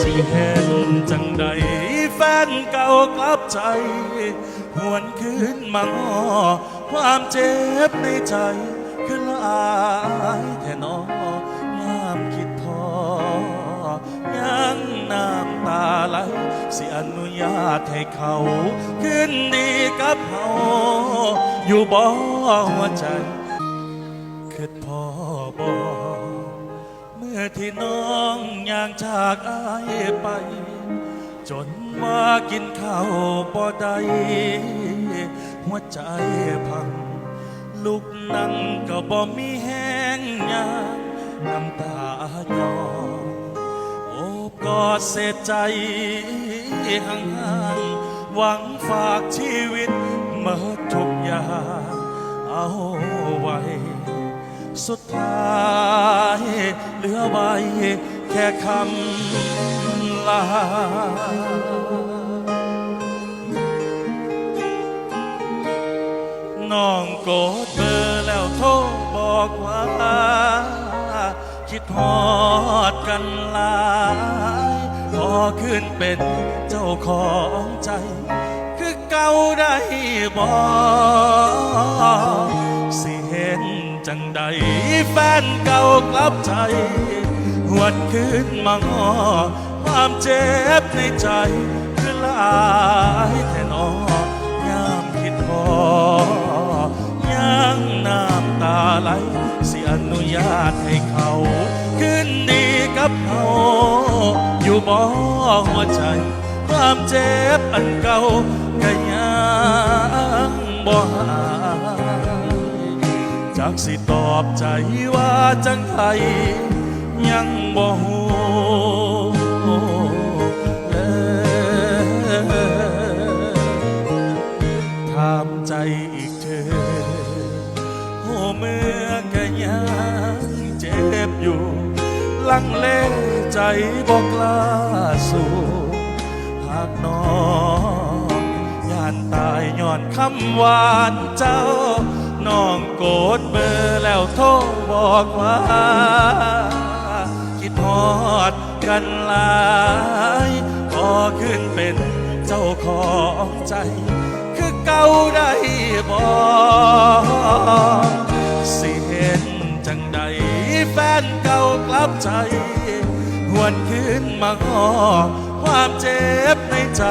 สิเห็นจังใดแฟนเก่ากลับใจ หวนคืนมาง้อความเจ็บในใจ คือหลายแท่นอยามคิดพอ ยังน้ำตาไหลสิอนุญาตให้เขาคืนดีกับเฮาอยู่บ่หัวใจคิดพอบ อกเมื่อที่น้องย่างจากอายไป จนมากินข้าวบ่ได้หัวใจพังลูกนั่งก็บ่มีแห้งยางน้ำตาหยองโอบกอดเสียใจห่างๆหวังฝากชีวิตเมื่อทุกอย่างเอาไว้ สุดท้าย เหลือไว้แค่คำลาน้องโกดเบอร์แล้วโทรบอกว่า คิดฮอดกันลายขอขึ้นเป็นเจ้าของใจ คือเก่าได้บอก จังใดแฟนเก่ากลับใจ หวนคืนมาง้อความเจ็บในใจ คือลายแทนอยามคิดพอยังน้ำตาไหลสิอนุญาตให้เขาคืนดีกับเขาอยู่บ่หัวใจ ความเจ็บอันเก่าก็ยังบ่หาย จากสิตอบใจว่าจังไทยยังบ่หูเลยถามใจอีกเธอโอ้เมื่อก็ยังเจ็บอยู่ ลังเลใจบอกลาสู่หากน้องยานตายย้อนคำหวานเจ้า น้องโกรธเบอร์แล้วโทรบอกว่า คิดฮอดกันหลายพอขึ้นเป็นเจ้าของใจ คือเก่าได้บ่สิเห็นจังใดแฟนเก่ากลับใจหวนคืนมาง้อความเจ็บในใจ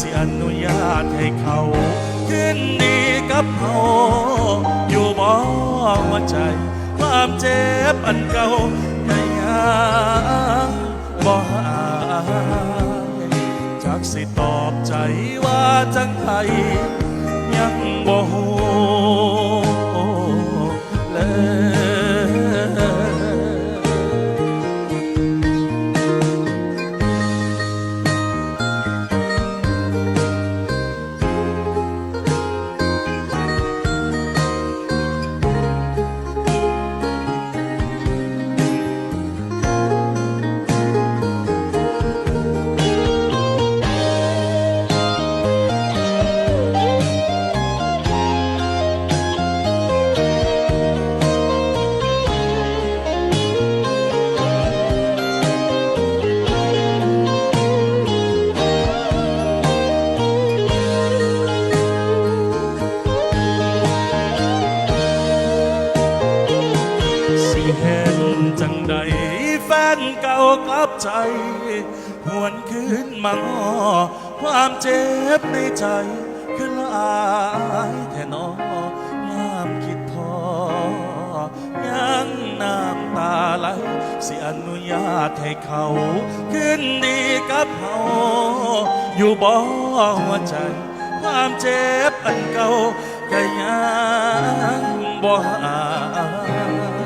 สิอนุญาตให้เขาขึ้นดีกับเขาอยู่บ่หัวใจ ความเจ็บอันเก่าในยังบ่หายจากสิตอบใจว่าจังไทยยังบ่ฮู้ บใจ หวนคืนมาง้อความเจ็บในใจ คือหลายแท่นอยามคิดพอ ยังน้ำตาไหลสิอนุญาตให้เขาคืนดีกับเฮาอยู่บ่หัวใจ ความเจ็บอันเก่าก็ยังบ่หาย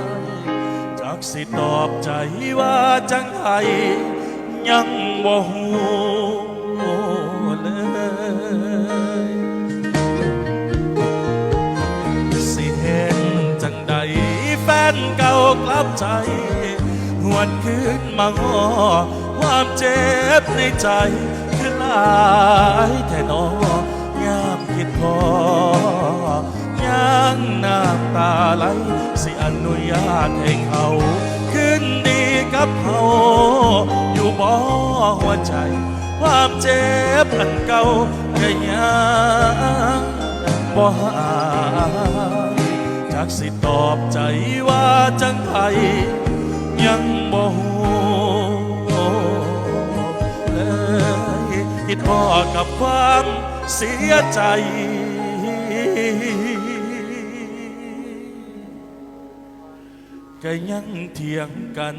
สิตอบใจว่าจังไห้ยังบ่ฮู้เลยสิเห็นจังใดแฟนเก่ากลับใจ หวนคืนมาง้อความเจ็บในใจคือหลายแท่นอยามคิดพอ ยาไหล สิอนุญาตให้เขาคืนดีกับเขาอยู่บ่หัวใจ ความเจ็บอันเก่าก็ยังบ่หาจากสิตอบใจว่าจังไทยยังบ่ฮูเลยคิดพ่อกับความเสียใจ ก็ยังเถียงกัน